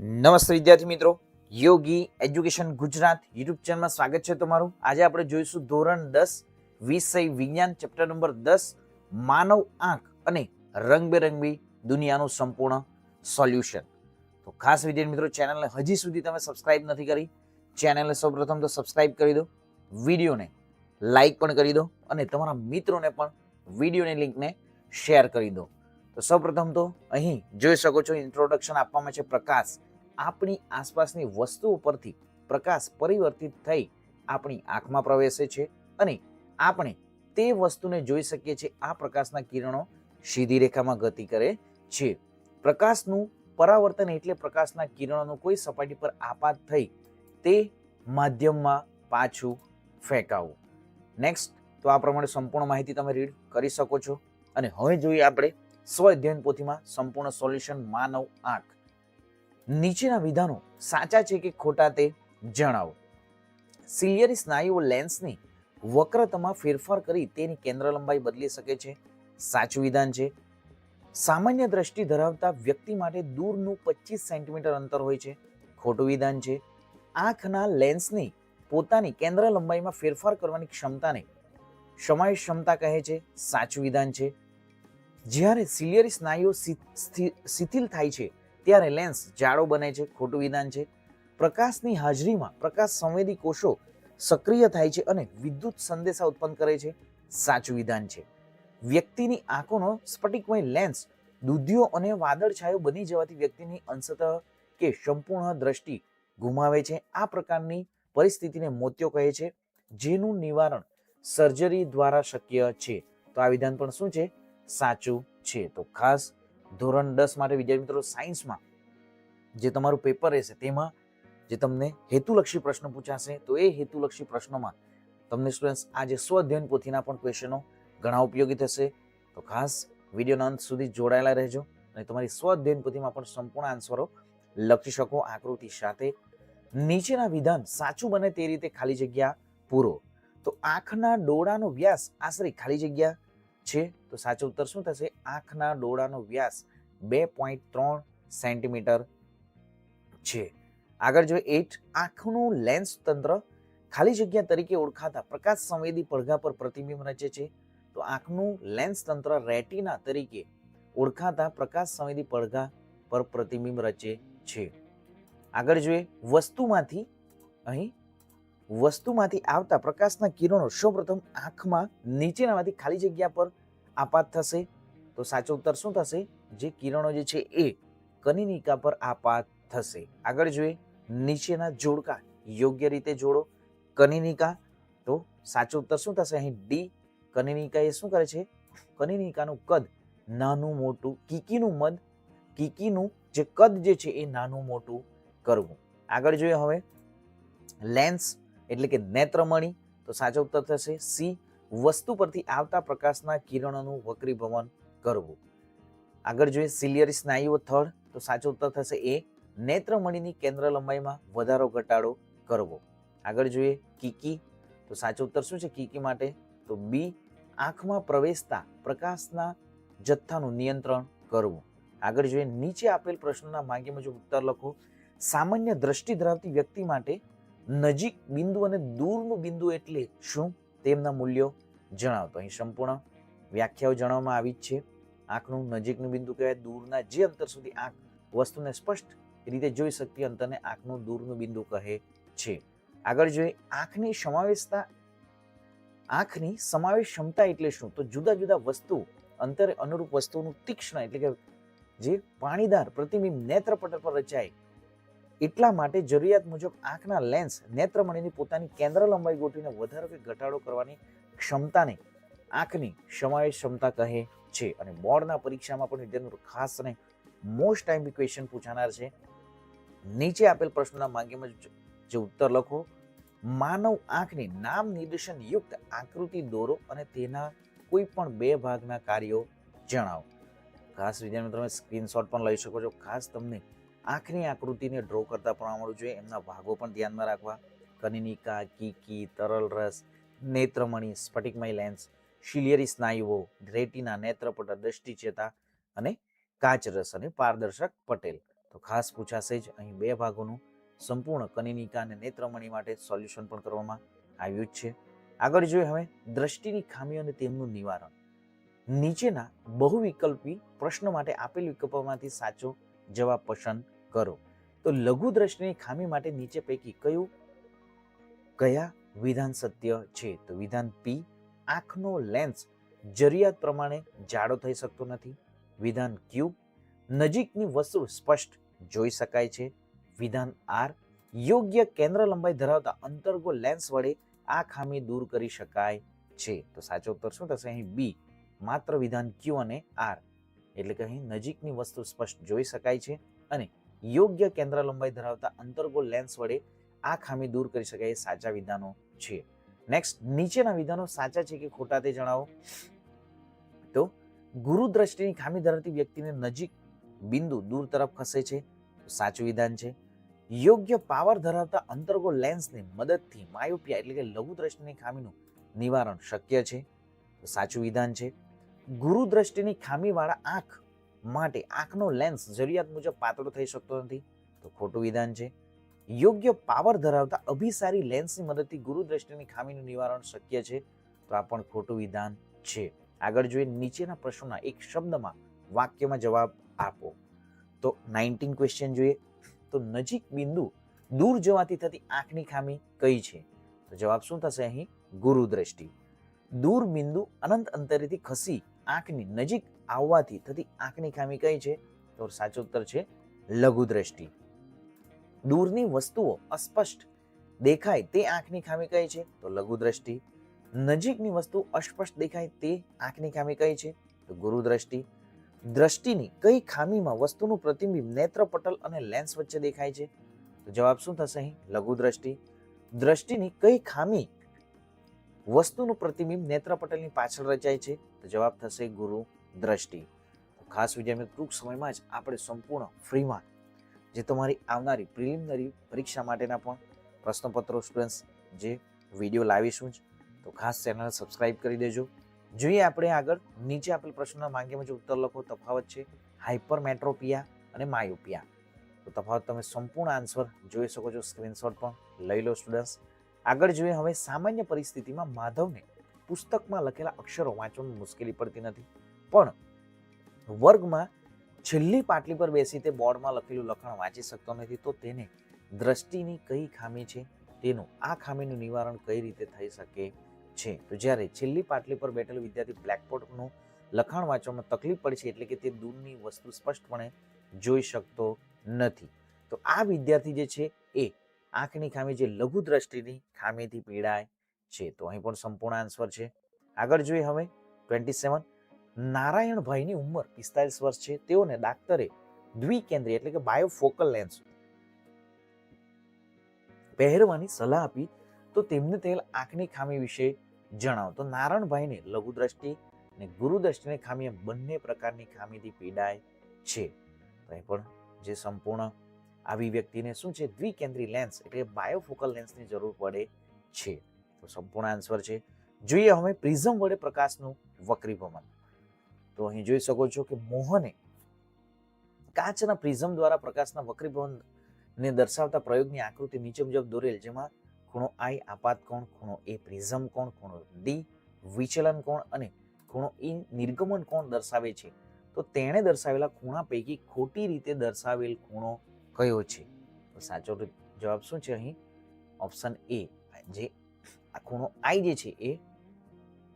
નમસ્તે વિદ્યાર્થી મિત્રો. યોગી એજ્યુકેશન ગુજરાત યુટ્યુબ ચેનલમાં સ્વાગત છે તમારું. આજે આપણે જોઈશું ધોરણ દસ, વિષય વિજ્ઞાન, ચેપ્ટર નંબર દસ, માનવ આંખ અને રંગબેરંગી દુનિયાનું સંપૂર્ણ સોલ્યુશન. તો ખાસ વિદ્યાર્થી મિત્રો, ચેનલને હજી સુધી તમે સબસ્ક્રાઇબ નથી કરી, ચેનલને સૌપ્રથમ તો સબસ્ક્રાઇબ કરી દો, વિડીયોને લાઈક પણ કરી દો અને તમારા મિત્રોને પણ વિડીયોની લિંકને શેર કરી દો. તો સૌપ્રથમ તો અહીં જોઈ શકો છો, ઇન્ટ્રોડક્શન આપવામાં છે પ્રકાશ. આપણી આસપાસની વસ્તુઓ પરથી પ્રકાશ પરિવર્તિત થઈ આપણી આંખમાં પ્રવેશે છે અને આપણે તે વસ્તુને જોઈ શકીએ છીએ, આ પ્રકાશના કિરણો સીધી રેખામાં ગતિ કરે છે. પ્રકાશનું પરાવર્તન એટલે પ્રકાશના કિરણોનું કોઈ સપાટી પર આપાત થઈ તે માધ્યમમાં પાછું ફેંકાવું. નેક્સ્ટ તો આ પ્રમાણે સંપૂર્ણ માહિતી તમે રીડ કરી શકો છો. અને હવે જોઈએ આપણે સ્વ અધ્યયન પોથીમાં સંપૂર્ણ સોલ્યુશન માનવ આંખ. નીચેના વિધાનો સાચા છે કે ખોટા તે જણાવો. સિલિયરી સ્નાયુઓ લેન્સની વક્રતામાં ફેરફાર કરી તેની કેન્દ્ર લંબાઈ બદલી શકે છે. સાચું વિધાન છે. સામાન્ય દ્રષ્ટિ ધરાવતા વ્યક્તિ માટે દૂરનું પચીસ સેન્ટીમીટર અંતર હોય છે. ખોટું વિધાન છે. આંખના લેન્સની પોતાની કેન્દ્ર લંબાઈમાં ફેરફાર કરવાની ક્ષમતાને સમાવેશ ક્ષમતા કહે છે. સાચું વિધાન છે. જ્યારે સિલિયરી સ્નાયુઓ શિથિલ થાય છે ત્યારે લેન્સ જાડો બને છે, ખોટું વિધાન છે. પ્રકાશની હાજરીમાં પ્રકાશ સંવેદી કોષો સક્રિય થાય છે અને વિદ્યુત સંદેશા ઉત્પન્ન કરે છે. સાચું વિધાન છે. વ્યક્તિની આંખોનો સ્ફટિકમય લેન્સ દૂધિયો અને વાદળછાયો બની જવાથી વ્યક્તિની અંશતઃ કે સંપૂર્ણ દ્રષ્ટિ ગુમાવે છે. આ પ્રકારની પરિસ્થિતિને મોતિયો કહે છે. જેનું નિવારણ સર્જરી દ્વારા શક્ય છે. તો આ વિધાન પણ શું છે? સાચું છે. તો ખાસ ધોરણ દસ માટે વિદ્યાર્થી મિત્રો સાયન્સમાં જે તમારું પેપર રહેશે, તેમાં જે તમને હેતુલક્ષી પ્રશ્ન પૂછાશે, તો એ હેતુલક્ષી પ્રશ્નોમાં તમને સ્ટુડન્ટ્સ આ જે સ્વઅધ્યયન પોથીના પણ ક્વેશ્ચનો ઘણા ઉપયોગી થશે. તો ખાસ વિડીયોના અંત સુધી જોડાયેલા રહેજો અને તમારી સ્વઅધ્યયન પોથીમાં પણ સંપૂર્ણ આન્સરો લખી શકો આકૃતિ સાથે. નીચેના વિધાન સાચું બને તે રીતે ખાલી જગ્યા પૂરો. તો આંખના ડોળાનો વ્યાસ આશરે ખાલી જગ્યા છે. તો સાચો ઉત્તર શું થશે? આંખના ડોળાનો વ્યાસ બે પોઈન્ટ ત્રણ સેન્ટીમીટર છે. આગળ જોઈએ એટ આંખનું લેન્સ તંત્ર ખાલી જગ્યા તરીકે ઓળખાતા પ્રકાશ સંવેદી પડઘા પર પ્રતિબિંબ રચે છે. તો આંખનું લેન્સ તંત્ર રેટિના તરીકે ઓળખાતા પ્રકાશ સંવેદી પડઘા પર પ્રતિબિંબ રચે છે. આગળ જોઈએ વસ્તુમાંથી, અહીં વસ્તુમાંથી આવતા પ્રકાશના કિરણો સૌપ્રથમ આંખમાં નીચેનામાંથી ખાલી જગ્યા પર આપાત થશે? તો સાચો ઉત્તર શું થશે? જે કિરણો જે છે એ કનિનિકા પર આપાત થશે. આગળ જોઈએ. નીચેના જોડકા યોગ્ય રીતે જોડો. કનિનિકા, તો સાચો ઉત્તર શું થશે? અહીં ડી કનિનિકા એ શું કરે છે? કનિનિકાનું કદ નાનું મોટું, કીકીનું મદ, કીકીનું જે કદ જે છે એ નાનું મોટું કરવું. આગળ જોઈએ હવે. લેન્સ એટલે કે નેત્રમણી, તો સાચો ઉત્તર થશે સી વસ્તુ પરથી આવતા પ્રકાશના કિરણોનું વક્રીભવન કરવું. આગળ જોઈએ સિલિયરી સ્નાયુઓ થર્ડ તો સાચો ઉત્તર થશે એ, નેત્રમણીની કેન્દ્ર લંબાઈમાં વધારો ઘટાડો કરવો. આગળ જોઈએ કીકી, તો સાચો ઉત્તર શું છે કીકી માટે? તો બી, આંખમાં પ્રવેશતા પ્રકાશના જથ્થાનું નિયંત્રણ કરવું. આગળ જોઈએ નીચે આપેલ પ્રશ્નોના માગ્ય મુજબ ઉત્તર લખો. સામાન્ય દ્રષ્ટિ ધરાવતી વ્યક્તિ માટે નજીક બિંદુ અને દૂરનું બિંદુ એટલે શું? તેમના મૂલ્યો જણાવતો. અહીં સંપૂર્ણ વ્યાખ્યાઓ જણાવવામાં આવી જ છે. આંખનું નજીકનું બિંદુ કહેવાય, દૂરના જે અંતર સુધી આંખ વસ્તુને સ્પષ્ટ રીતે જોઈ શકતી અંતરને આંખનું દૂરનું બિંદુ કહે છે. આગળ જોઈએ, આંખની સમાવેશતા, આંખની સમાવેશ ક્ષમતા એટલે શું? તો જુદા જુદા વસ્તુ, અંતરે અનુરૂપ વસ્તુનું તીક્ષ્ણ એટલે કે જે પાણીદાર, પ્રતિબિંબ નેત્રપટલ પર રચાય એટલા માટે જરૂરિયાત મુજબ આંખના લેન્સ નેત્રમણીની પોતાની કેન્દ્ર લંબાઈ ગોઠવીને વધારો કે ઘટાડો કરવાની ક્ષમતાને આંખની સમાવેશ ક્ષમતા કહે છે. અને બોર્ડના પરીક્ષામાં પણ વિદ્યાર્થીઓ ખાસ અને મોસ્ટ ટાઈમ ક્વેશ્ચન પૂછાનાર છે. નીચે આપેલ પ્રશ્નોના માગ્યમાં જે ઉત્તર લખો. માનવ આંખની નામ નિર્દેશન યુક્ત આકૃતિ દોરો અને તેના કોઈ પણ બે ભાગના કાર્યો જણાવો. ખાસ વિદ્યાર્થી મિત્રો સ્ક્રીનશોટ પણ લઈ શકો છો. ખાસ તમને આંખની આકૃતિને ડ્રો કરતા પણ આવડવું જોઈએ. એમના ભાગો પણ ધ્યાનમાં રાખવા. કનિનિકા કીકી, તરલ રસ, નેત્રમણી, સ્ફટિકમય લેન્સ શિલિયરી સ્નાયુઓ, રેટિના નેત્રપટ દ્રષ્ટિચેતા અને કાચરસ અને પારદર્શક પટેલ. તો ખાસ પૂછાશે જ અહીં બે ભાગોનું. સંપૂર્ણ કનિનિકા અને નેત્રમણી માટે સોલ્યુશન પણ કરવામાં આવ્યું જ છે. આગળ જોઈએ હવે દ્રષ્ટિની ખામીઓ અને તેમનું નિવારણ. નીચેના બહુવિકલ્પી પ્રશ્ન માટે આપેલ વિકલ્પોમાંથી સાચો જવાબ પસંદ કરો. તો લઘુ દ્રષ્ટિની ખામી માટે નીચે પૈકી કયું? કયા? વિધાન સત્ય છે. તો વિધાન પી આંખનો લેન્સ જરૂરિયાત પ્રમાણે જાડો થઈ શકતો નથી. વિધાન ક્યુ નજીકની વસ્તુ સ્પષ્ટ જોઈ શકાય છે. વિધાન આર યોગ્ય કેન્દ્ર લંબાઈ ધરાવતા અંતર્ગો લેન્સ વડે આ ખામી દૂર કરી શકાય છે. તો સાચો ઉત્તર શું થશે? અહીં બી માત્ર વિધાન ક્યુ અને આર એટલે કે અહીં નજીકની વસ્તુ સ્પષ્ટ જોઈ શકાય છે અને યોગ્ય કેન્દ્ર લંબાઈ ધરાવતા અંતર્ગોળ લેન્સ વડે આ ખામી દૂર કરી શકાય એ સાચા વિધાનો છે. નેક્સ્ટ નીચેના વિધાનો સાચા છે કે ખોટા તે જણાવો. તો, ગુરુ દ્રષ્ટિની ખામી ધરાવતી વ્યક્તિને નજીક બિંદુ દૂર તરફ ખસે છે સાચું વિધાન છે. યોગ્ય પાવર ધરાવતા અંતર્ગો લેન્સની મદદથી માયોપિયા એટલે કે લઘુ દ્રષ્ટિની ખામીનું નિવારણ શક્ય છે સાચું વિધાન છે. ગુરુ દ્રષ્ટિની ખામીવાળા આંખ માટે આંખનો લેન્સ જરૂરિયાત મુજબ પાતળો થઈ શકતો નથી. તો ખોટું વિધાન છે. યોગ્ય પાવર ધરાવતા અભિસારી લેન્સની મદદથી ગુરુ દ્રષ્ટિની ખામીનું નિવારણ શક્ય છે. તો આ પણ ખોટું વિધાન છે. આગળ જોઈએ નીચેના પ્રશ્નોના એક શબ્દમાં વાક્યમાં જવાબ આપો. તો નાઇન્ટીન ક્વેશ્ચન જોઈએ. તો નજીક બિંદુ દૂર જવાથી થતી આંખની ખામી કઈ છે? તો જવાબ શું થશે અહીં? ગુરુ દ્રષ્ટિ દૂર બિંદુ અનંત અંતરેથી ખસી આંખની નજીક આવવાથી થતી આંખની ખામી કઈ છે? તો સાચો ઉત્તર છે લઘુ દ્રષ્ટિ દૂરની વસ્તુઓ અસ્પષ્ટ દેખાય તે આંખની ખામી કઈ છે? તો લઘુ દ્રષ્ટિ નજીકની વસ્તુ અસ્પષ્ટ દેખાય તે આંખની ખામી કઈ છે? તો ગુરુ દ્રષ્ટિ દ્રષ્ટિની કઈ ખામીમાં વસ્તુનું પ્રતિબિંબ નેત્રપટલ અને લેન્સ વચ્ચે દેખાય છે? તો જવાબ શું થશે અહીં? લઘુ દ્રષ્ટિ દ્રષ્ટિની કઈ ખામી વસ્તુનું પ્રતિબિંબ નેત્રપટલની પાછળ રચાય છે? તો જવાબ થશે ગુરુ. દ્રષ્ટિ. ખાસ વિદ્યાર્થી ટૂંક સમયમાં જ આપણે સંપૂર્ણ ફ્રીમાં જે તમારી આવનારી પ્રિલિમિનરી પરીક્ષા માટેના પણ પ્રશ્નપત્રો સ્ટુડન્ટ્સ જે વીડિયો લાવીશું જ, તો ખાસ ચેનલ સબસ્ક્રાઇબ કરી દેજો. જોઈએ આપણે આગળ, નીચે આપેલ પ્રશ્નના માંગ્યા મુજબ ઉત્તર લખો. તફાવત છે હાઇપરમેટ્રોપિયા અને માયોપિયા તો તફાવત તમે સંપૂર્ણ આન્સર જોઈ શકો છો સ્ક્રીનશોટ પણ લઈ લો સ્ટુડન્ટ્સ આગળ જોઈએ, હવે સામાન્ય પરિસ્થિતિમાં માધવને પુસ્તકમાં લખેલા અક્ષરો વાંચવામાં મુશ્કેલી પડતી નથી. પણ વર્ગમાં છેલ્લી પાટલી પર બેસી તે બોર્ડમાં લખેલું લખાણ વાંચી શકતો નથી, તો તેને દ્રષ્ટિની કઈ ખામી છે? તેનું આ ખામીનું નિવારણ કઈ રીતે થઈ શકે છે? તો જ્યારે છેલ્લી પાટલી પર બેઠેલો વિદ્યાર્થી બ્લેકબોર્ડનું લખાણ વાંચવામાં તકલીફ પડે છે, એટલે કે તે દૂરની વસ્તુ સ્પષ્ટપણે જોઈ શકતો નથી. તો આ વિદ્યાર્થી જે છે, એ આંખની ખામી, જે લઘુ દ્રષ્ટિની ખામીથી પીડાય છે. તો અહીં પણ સંપૂર્ણ આન્સર છે. આગળ જોઈએ હવે ટ્વેન્ટી સેવન નારાયણભાઈની ઉંમર પિસ્તાલીસ વર્ષ છે. તેઓને ડાક્ટરે દ્વિકેન્દ્રીય એટલે કે બાયોફોકલ લેન્સ પહેરવાની સલાહ આપી. તો તેમને થયેલ આંખની ખામી વિશે જણાવો. તો નારાયણભાઈને લઘુદ્રષ્ટિ અને ગુરુદ્રષ્ટિની ખામી એમ બંને પ્રકારની ખામીથી પીડાય છે. તો પણ જે સંપૂર્ણ આવી વ્યક્તિને શું છે? દ્વિકેન્દ્રી લેન્સ એટલે બાયોફોકલ લેન્સની જરૂર પડે છે. તો સંપૂર્ણ આન્સર છે. જોઈએ હવે પ્રિઝમ વડે પ્રકાશનું વક્રીભવન. તો અહીં જોઈ શકો છો કે મોહને કાચના પ્રિઝમ દ્વારા પ્રકાશના વક્રીભવન ને દર્શાવતા પ્રયોગની આકૃતિ નીચે મુજબ દોરેલ, જેમાં ખૂણો આઈ આપાત કોણ, ખૂણો એ પ્રિઝમ કોણ, ખૂણો ડી વિચલન કોણ અને ખૂણો ઈ નિર્ગમન કોણ દર્શાવે છે. તો તેણે દર્શાવેલા ખૂણા પૈકી ખોટી રીતે દર્શાવેલ ખૂણો કયો છે? તો સાચો જવાબ શું છે અહીં? ઓપ્શન એ જે આ ખૂણો આઈ જે છે એ,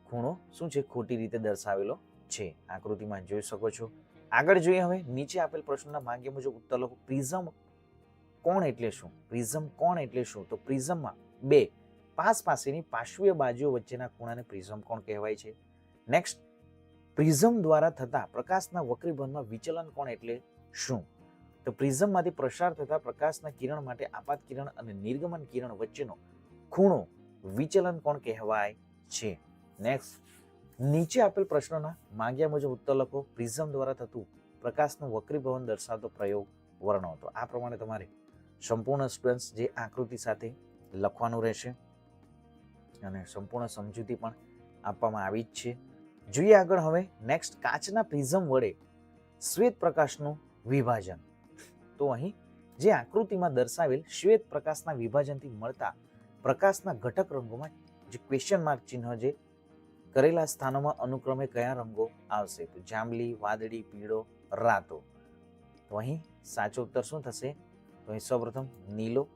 ખૂણો શું છે? ખોટી રીતે દર્શાવેલો છે આકૃતિમાં જોઈ શકો છો. આગળ જોઈએ હવે, નીચે આપેલ પ્રશ્નના માંગ્યા મુજબ ઉત્તર લખો. પ્રિઝમ કોણ એટલે શું? પ્રિઝમ કોણ એટલે શું? તો પ્રિઝમમાં બે. પાસ પાસેની પાર્શ્વીય બાજુઓ વચ્ચેના ખૂણાને પ્રિઝમ કોણ કહેવાય છે? નેક્સ્ટ. પ્રિઝમ દ્વારા થતા પ્રકાશના વક્રીભવનમાં વિચલન કોણ એટલે શું? તો પ્રિઝમમાંથી પ્રસાર થતા પ્રકાશના કિરણ માટે આપાત કિરણ અને નિર્ગમન કિરણ વચ્ચેનો ખૂણો વિચલન કોણ કહેવાય છે? નેક્સ્ટ. નીચે આપેલ પ્રશ્નોના માંગ્યા મુજબ ઉત્તર લખો. પ્રિઝમ દ્વારા થતું પ્રકાશનું વક્રીભવન દર્શાવતો પ્રયોગ વર્ણવો. તો આ પ્રમાણે તમારે સંપૂર્ણ સ્ટુડન્ટ્સ જે આકૃતિ સાથે લખવાનું રહેશે અને સંપૂર્ણ સમજૂતી પણ આપવામાં આવી જ છે. જોઈએ આગળ હવે નેક્સ્ટ કાચના પ્રિઝમ વડે શ્વેત પ્રકાશનું વિભાજન. તો અહીં જે આકૃતિમાં દર્શાવેલ શ્વેત પ્રકાશના વિભાજનથી મળતા પ્રકાશના ઘટક રંગોમાં જે ક્વેશ્ચન માર્ક ચિહ્ન જે કરેલા સ્થાનોમાં અનુક્રમે કયા રંગો આવશે? તો જાંબલી, વાદળી, પીળો, રાતો. તો અહીં સાચો ઉત્તર શું થશે? તો અહીં સૌપ્રથમ નીલો,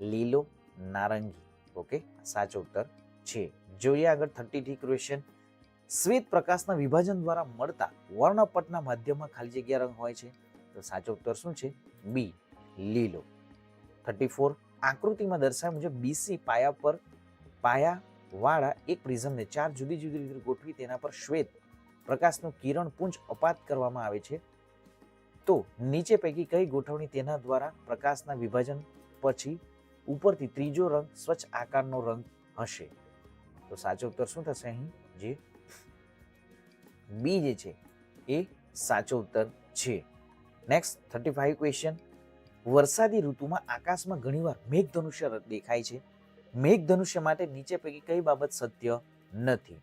લીલો, નારંગી. ઓકે, સાચો ઉત્તર છે. જોઈએ આગળ થર્ટી થ્રી ક્વેશ્ચન. શ્વેત પ્રકાશના વિભાજન દ્વારા મળતા વર્ણપટના માધ્યમમાં ખાલી જગ્યા રંગ હોય છે? તો સાચો ઉત્તર શું છે? બી, લીલો. થર્ટી ફોર આકૃતિમાં દર્શાવ્યા મુજબ બીસી પાયા પર પાયા વાળા એક પ્રિઝમને ચાર જુદી જુદી રીતે ગોઠવી તેના પર શ્વેત પ્રકાશનું કિરણ પુંજ અપાત કરવામાં આવે છે. તો નીચે પૈકી કઈ ગોઠવણી તેના દ્વારા પ્રકાશના વિભાજન પછી ઉપરથી ત્રીજો રંગ સ્વચ્છ આકારનો રંગ હશે? તો સાચો ઉત્તર શું થશે અહીં? જે બી જે છે, એ સાચો ઉત્તર છે. નેક્સ્ટ થર્ટી ફાઈવ ક્વેશ્ચન વરસાદી ઋતુમાં આકાશમાં ઘણીવાર મેઘધનુષ્ય દેખાય છે. મેઘધનુષ્ય માટે નીચે પૈકી કઈ બાબત સત્ય નથી?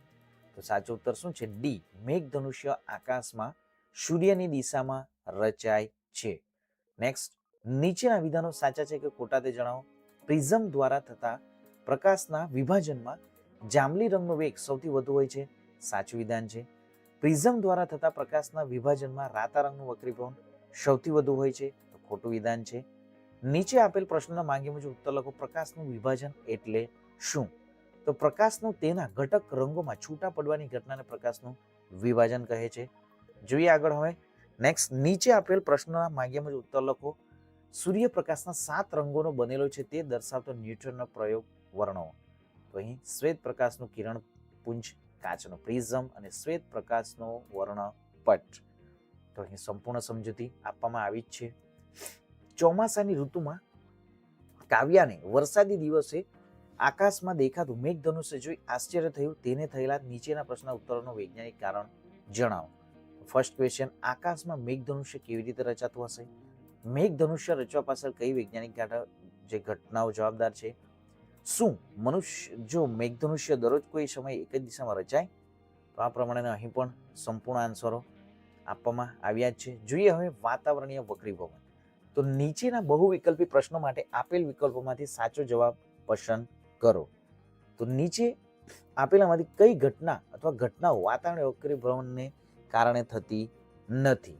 તો સાચો ઉત્તર શું છે? ડી, મેઘધનુષ્ય આકાશમાં સૂર્યની દિશામાં રચાય છે. નેક્સ્ટ નીચેના વિધાનો સાચા છે કે ખોટા તે જણાવો? પ્રિઝમ દ્વારા થતા પ્રકાશના વિભાજનમાં જાંબલી રંગનો વેગ સૌથી વધુ હોય છે. સાચું વિધાન છે. પ્રિઝમ દ્વારા થતા પ્રકાશના વિભાજનમાં રાતા રંગનું વક્રીભવન સૌથી વધુ હોય છે. તો ખોટું વિધાન છે. નીચે આપેલ પ્રશ્નના માંગ્યા મુજબ ઉત્તર લખો, પ્રકાશનું વિભાજન એટલે શું? તો પ્રકાશનું તેના ઘટક રંગોમાં છૂટા પડવાની ઘટનાને પ્રકાશનું વિભાજન કહે છે. જોઈએ આગળ હવે. નેક્સ્ટ નીચે આપેલ પ્રશ્નના માંગ્યા મુજબ ઉત્તર લખો, સૂર્યપ્રકાશના સાત રંગોનો બનેલો છે તે દર્શાવતો ન્યૂટનનો પ્રયોગ વર્ણવો. તો અહીં શ્વેત પ્રકાશનું કિરણ પુંજ, કાચનો પ્રિઝમ અને શ્વેત પ્રકાશનો વર્ણપટ. તો અહીં સંપૂર્ણ સમજૂતી આપવામાં આવી જ છે. ચોમાસાની ઋતુમાં કાવ્યાને વરસાદી દિવસે આકાશમાં દેખાતું મેઘધનુષ્ય જોઈ આશ્ચર્ય થયું. તેને થયેલા નીચેના પ્રશ્નના ઉત્તરોનું વૈજ્ઞાનિક કારણ જણાવો. ફર્સ્ટ ક્વેશ્ચન આકાશમાં મેઘધનુષ્ય કેવી રીતે રચાતું હશે? મેઘધનુષ્ય રચવા પાછળ કઈ વૈજ્ઞાનિક જે ઘટનાઓ જવાબદાર છે? શું મનુષ્ય, જો મેઘધનુષ્ય દરરોજ કોઈ સમયે એક જ દિશામાં રચાય? તો આ પ્રમાણે અહીં પણ સંપૂર્ણ આન્સરો આપવામાં આવ્યા જ છે. જોઈએ હવે વાતાવરણીય વક્રીભવન. તો નીચેના બહુવિકલ્પી પ્રશ્નો માટે આપેલ વિકલ્પોમાંથી સાચો જવાબ પસંદ કરો. તો નીચે આપેલામાંથી કઈ ઘટના અથવા ઘટનાઓ વાતાવરણીય ભ્રમણને કારણે થતી નથી?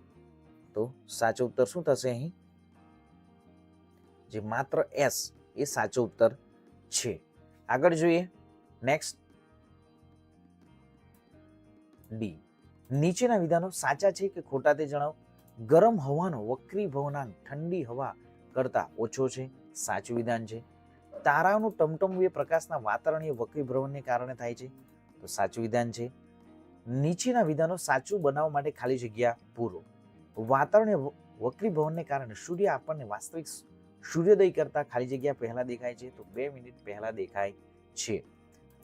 તો સાચો ઉત્તર શું થશે અહીં? જે માત્ર એસ એ સાચો ઉત્તર છે. આગળ જોઈએ. નેક્સ્ટ ડી નીચેના વિધાનો સાચા છે કે ખોટા તે જણાવો. ગરમ હવાનો વક્રીભવનાંક ઠંડી હવા કરતા ઓછો છે, સાચું વિધાન છે. તારાનું ટમટમવું એ પ્રકાશના વાતાવરણીય વક્રીભવનને કારણે થાય છે, તો સાચું વિધાન છે. નીચેના વિધાનો સાચું બનાવવા માટે ખાલી જગ્યા પૂરો. વાતાવરણીય વક્રીભવનને કારણે સૂર્ય આપણને વાસ્તવિક સૂર્યોદય કરતા ખાલી જગ્યા પહેલા દેખાય છે, તો બે મિનિટ પહેલા દેખાય છે.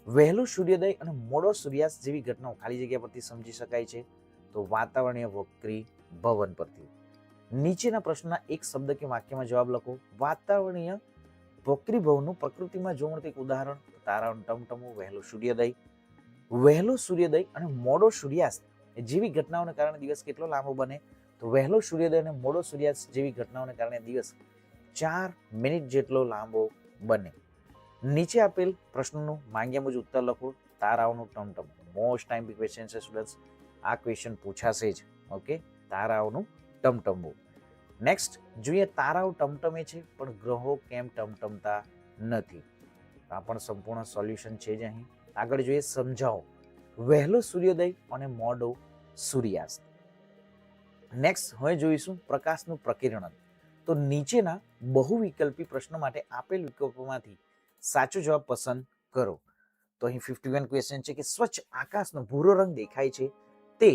વહેલું સૂર્યોદય અને મોડો સૂર્યાસ્ત જેવી ઘટનાઓ ખાલી જગ્યા પરથી સમજી શકાય છે, તો વાતાવરણીય વક્રી ભવન પરથી. નીચેના પ્રશ્નના એક શબ્દ કે વાક્યમાં જવાબ લખો. વાતાવરણીય વક્રીભવનનું પ્રકૃતિમાં જોવા મળતું એક ઉદાહરણ. તારાનું ટમટમું, વહેલો સૂર્યોદય. વહેલો સૂર્યોદય અને મોડો સૂર્યાસ્ત. જેવી ઘટનાઓને કારણે દિવસ કેટલો લાંબો બને? તો વહેલો સૂર્યોદય અને મોડો સૂર્યાસ્ત જેવી ઘટનાઓને કારણે દિવસ ચાર મિનિટ જેટલો લાંબો બને. નીચે આપેલ પ્રશ્નનું માંગ્યા મુજબ ઉત્તર લખો. તારાઓનું ટમટમ. મોસ્ટ ટાઈમ ક્વેશ્ચન છે સ્ટુડન્ટ્સ આ ક્વેશ્ચન પૂછાશે જ. ઓકે તારાઓનું ટમટમવું. નેક્સ્ટ જોઈએ તારાઓ ટમટમે છે, પણ ગ્રહો કેમ ટમટમતા નથી? આ પણ સંપૂર્ણ સોલ્યુશન છે જ અહીં. આગળ જોઈએ સમજાવો. વહેલો સૂર્યોદય અને મોડો સૂર્યાસ્ત. નેક્સ્ટ હવે જોઈશું પ્રકાશનું પ્રકિરણ. તો નીચેના બહુવિકલ્પી પ્રશ્નો માટે આપેલ વિકલ્પોમાંથી સાચો જવાબ પસંદ કરો. તો અહીં ફિફ્ટી વન ક્વેશ્ચન છે કે સ્વચ્છ આકાશનો ભૂરો રંગ દેખાય છે તે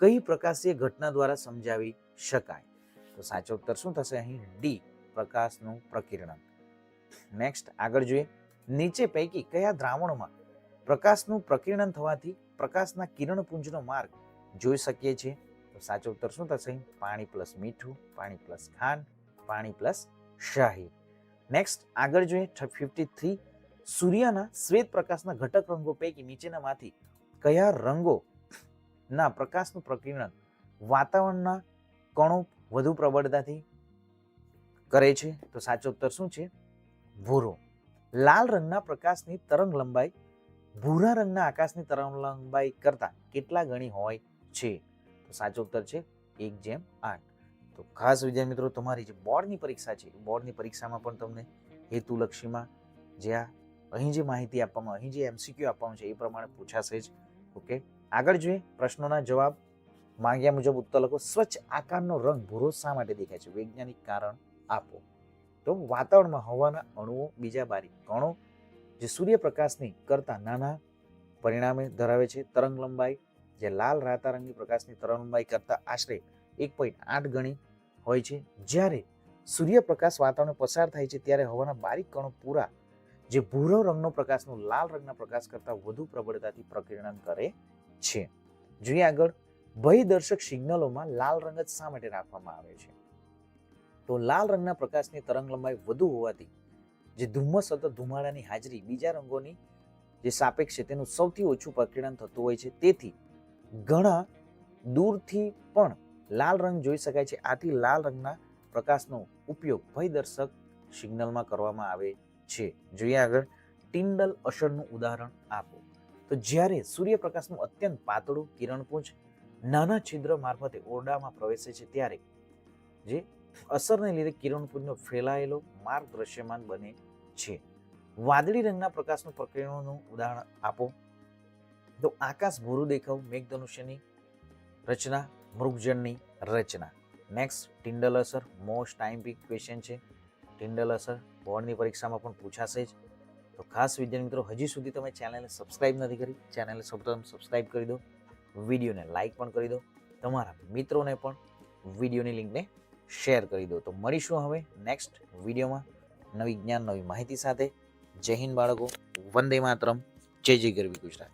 કઈ પ્રકાશીય ઘટના દ્વારા સમજાવી શકાય? તો સાચો ઉત્તર શું થશે? અહીં ડી પ્રકાશનું પ્રકિરણન નેક્સ્ટ આગળ જોઈએ. નીચે પૈકી કયા દ્રાવણમાં પ્રકાશનું પ્રકિરણન થવાથી પ્રકાશના કિરણપુંજનો માર્ગ જોઈ શકીએ છીએ? તો સાચો ઉત્તર શું થશે? પાણી પ્લસ મીઠું, પાણી પ્લસ ખાંડ, પાણી પ્લસ શાહી. નેક્સ્ટ આગળ જોઈએ. ફિફ્ટી થ્રી સૂર્યના શ્વેત પ્રકાશના ઘટક રંગો પૈકી નીચેનામાંથી કયા રંગો ના, પ્રકાશનું પ્રકિરણ વાતાવરણના કણો વધુ પ્રબળતાથી કરે છે. તો સાચો ઉત્તર શું છે? ભૂરો. લાલ રંગના પ્રકાશની તરંગ લંબાઈ ભૂરા રંગના આકાશની તરંગ લંબાઈ કરતા કેટલા ગણી હોય છે? તો સાચો ઉત્તર છે એક જેમ આઠ. તો ખાસ વિદ્યાર્થી મિત્રો, તમારી જે બોર્ડની પરીક્ષા છે, બોર્ડની પરીક્ષામાં પણ તમને હેતુલક્ષીમાં જે આ અહીં જે માહિતી આપવામાં, અહીં જે એમસીક્યુ આપવામાં છે, એ પ્રમાણે પૂછાશે જ. ઓકે? આગળ જોઈએ પ્રશ્નોના જવાબ. માંગ્યા મુજબ ઉત્તર લખો સ્વચ્છ આકારનો રંગ ભૂરો શા માટે દેખાય છે? વૈજ્ઞાનિક કારણ આપો. તો વાતાવરણમાં હવાના અણુઓ બીજા બારી કણો જે સૂર્યપ્રકાશની કરતા નાના પરિણામે ધરાવે છે. તરંગ લંબાઈ જે લાલ રાતા રંગની પ્રકાશની તરંગ લંબાઈ કરતા આશરે એક પોઈન્ટ આઠ ગણી હોય છે. જ્યારે સૂર્યપ્રકાશ વાતાવરણ પસાર થાય છે ત્યારે હવાના બારીક કણો પૂરા જે ભૂરો રંગનો પ્રકાશનો લાલ રંગના પ્રકાશ કરતાં વધુ પ્રબળતાથી પ્રકિર્ણન કરે છે. જોઈએ આગળ. ભયદર્શક સિગ્નલોમાં લાલ રંગ જ શા માટે રાખવામાં આવે છે? તો લાલ રંગના પ્રકાશની તરંગ લંબાઈ વધુ હોવાથી, જે ધુમ્મસ અથવા ધુમાડાની હાજરી બીજા રંગોની જે સાપેક્ષ તેનું સૌથી ઓછું પ્રકીર્ણન થતું હોય છે. તેથી, ઘણા દૂરથી પણ લાલ રંગ જોઈ શકાય છે. આથી લાલ રંગના પ્રકાશનો ઉપયોગ ભયદર્શક સિગ્નલમાં કરવામાં આવે છે. જોઈએ આગળ. ટિન્ડલ અસરનું ઉદાહરણ આપો. તો જ્યારે સૂર્યપ્રકાશનું અત્યંત પાતળું કિરણપુંજ નાના છિદ્ર મારફતે ઓરડામાં પ્રવેશે છે, ત્યારે જે અસરને લીધે કિરણપુંજનો ફેલાયેલો માર્ગ દ્રશ્યમાન બને છે. વાદળી રંગના પ્રકાશનું પ્રકિરણોનું ઉદાહરણ આપો. તો આકાશ ભૂરું દેખાવ, મેઘધનુષ્યની રચના, મૃગજળની રચના. નેક્સ્ટ ટિન્ડલ અસર. મોસ્ટ ટાઈમ પીક ક્વેશ્ચન છે. ટિન્ડલ અસર. બોર્ડની પરીક્ષામાં પણ પૂછાશે જ. તો ખાસ વિદ્યાર્થી મિત્રો, હજી સુધી તમે ચેનલને સબસ્ક્રાઇબ નથી કરી ચેનલને સૌપ્રથમ સબસ્ક્રાઇબ કરી દો, વિડીયોને લાઇક પણ કરી દો, તમારા મિત્રોને પણ વિડીયોની લિંકને શેર કરી દો. તો મળીશું હવે નેક્સ્ટ વિડીયોમાં નવી જ્ઞાન, નવી માહિતી સાથે. જય હિન્દ બાળકો, વંદે માતરમ, જય જય ગરવી ગુજરાત.